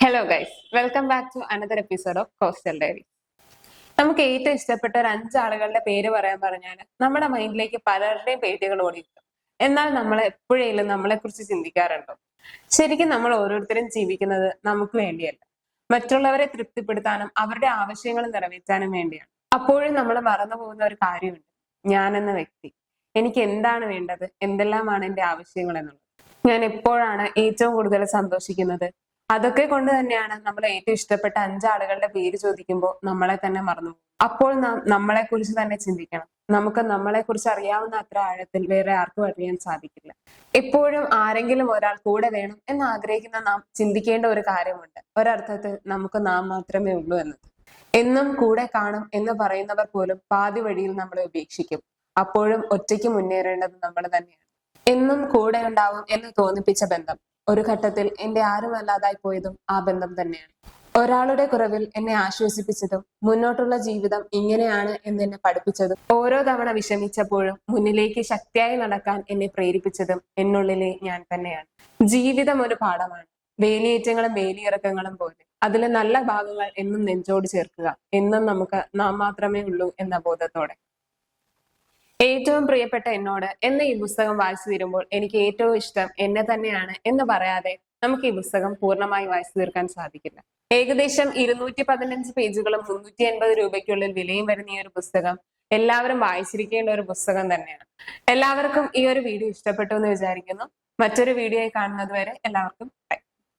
Hello guys welcome back to another episode of coastal diary നമുക്ക് ഏറ്റവും ഇഷ്ടപ്പെട്ട ഒരു അഞ്ചാളുകളുടെ പേര് പറയാൻ പറഞ്ഞാൽ നമ്മുടെ മൈൻഡിലേക്ക് പലരുടെയും പേരുകൾ ഓടിയിട്ടു എന്നാൽ നമ്മൾ എപ്പോഴേലും നമ്മളെ കുറിച്ച് ചിന്തിക്കാറുണ്ടോ? ശരിക്കും നമ്മൾ ഓരോരുത്തരും ജീവിക്കുന്നത് നമുക്ക് വേണ്ടിയല്ല. മറ്റുള്ളവരെ തൃപ്തിപ്പെടുത്താനും അവരുടെ ആവശ്യങ്ങൾ നിറവേറ്റാനും വേണ്ടിയാണ്. അപ്പോഴും നമ്മൾ മറന്നു പോകുന്ന ഒരു കാര്യമുണ്ട്. ഞാൻ എന്ന വ്യക്തി. എനിക്ക് എന്താണ് വേണ്ടത്? എന്തെല്ലാമാണ് എന്റെ ആവശ്യങ്ങൾ എന്നുള്ളത്? ഞാൻ എപ്പോഴാണ് ഏറ്റവും കൂടുതൽ സന്തോഷിക്കുന്നത്? അതൊക്കെ കൊണ്ട് തന്നെയാണ് നമ്മൾ ഏറ്റവും ഇഷ്ടപ്പെട്ട അഞ്ചാളുകളുടെ പേര് ചോദിക്കുമ്പോൾ നമ്മളെ തന്നെ മറന്നു അപ്പോൾ നാം നമ്മളെ കുറിച്ച് തന്നെ ചിന്തിക്കണം. നമുക്ക് നമ്മളെ കുറിച്ച് അറിയാവുന്ന അത്ര ആഴത്തിൽ വേറെ ആർക്കും അറിയാൻ സാധിക്കില്ല. എപ്പോഴും ആരെങ്കിലും ഒരാൾ കൂടെ വേണം എന്ന് ആഗ്രഹിക്കുന്ന നാം ചിന്തിക്കേണ്ട ഒരു കാര്യമുണ്ട്. ഒരർത്ഥത്തിൽ നമുക്ക് നാം മാത്രമേ ഉള്ളൂ എന്നത്. എന്നും കൂടെ കാണും എന്ന് പറയുന്നവർ പോലും പാതി വഴിയിൽ നമ്മളെ ഉപേക്ഷിക്കും. അപ്പോഴും ഒറ്റയ്ക്ക് മുന്നേറേണ്ടത് നമ്മൾ തന്നെയാണ്. എന്നും കൂടെ ഉണ്ടാവും എന്ന് തോന്നിപ്പിച്ച ബന്ധം. ഒരു ഘട്ടത്തിൽ എന്റെ ആരുമല്ലാതായി പോയതും ആ ബന്ധം തന്നെയാണ്. ഒരാളുടെ കുറവിൽ എന്നെ ആശ്വസിപ്പിച്ചതും മുന്നോട്ടുള്ള ജീവിതം ഇങ്ങനെയാണ് എന്ന് എന്നെ പഠിപ്പിച്ചതും ഓരോ തവണ വിഷമിച്ചപ്പോഴും മുന്നിലേക്ക് ശക്തിയായി നടക്കാൻ എന്നെ പ്രേരിപ്പിച്ചതും എന്നുള്ളിലെ ഞാൻ തന്നെയാണ്. ജീവിതം ഒരു പാഠമാണ്. വേലിയേറ്റങ്ങളും വേലിയിറക്കങ്ങളും പോലെ. അതിലെ നല്ല ഭാഗങ്ങൾ എന്നും നെഞ്ചോട് ചേർക്കുക. എന്നും നമുക്ക് നാം മാത്രമേ ഉള്ളൂ എന്ന ബോധത്തോടെ. ഏറ്റവും പ്രിയപ്പെട്ട എന്നോട് എന്ന ഈ പുസ്തകം വായിച്ചു തീരുമ്പോൾ എനിക്ക് ഏറ്റവും ഇഷ്ടം എന്നെ തന്നെയാണ് എന്ന് പറയാതെ നമുക്ക് ഈ പുസ്തകം പൂർണമായി വായിച്ചു തീർക്കാൻ സാധിക്കില്ല. ഏകദേശം ഇരുന്നൂറ്റി പതിനഞ്ച് പേജുകളും മുന്നൂറ്റി അൻപത് രൂപയ്ക്കുള്ളിൽ വിലയും വരുന്ന ഈ ഒരു പുസ്തകം എല്ലാവരും വായിച്ചിരിക്കേണ്ട ഒരു പുസ്തകം തന്നെയാണ്. എല്ലാവർക്കും ഈ ഒരു വീഡിയോ ഇഷ്ടപ്പെട്ടു എന്ന് വിചാരിക്കുന്നു. മറ്റൊരു വീഡിയോ കാണുന്നത് വരെ എല്ലാവർക്കും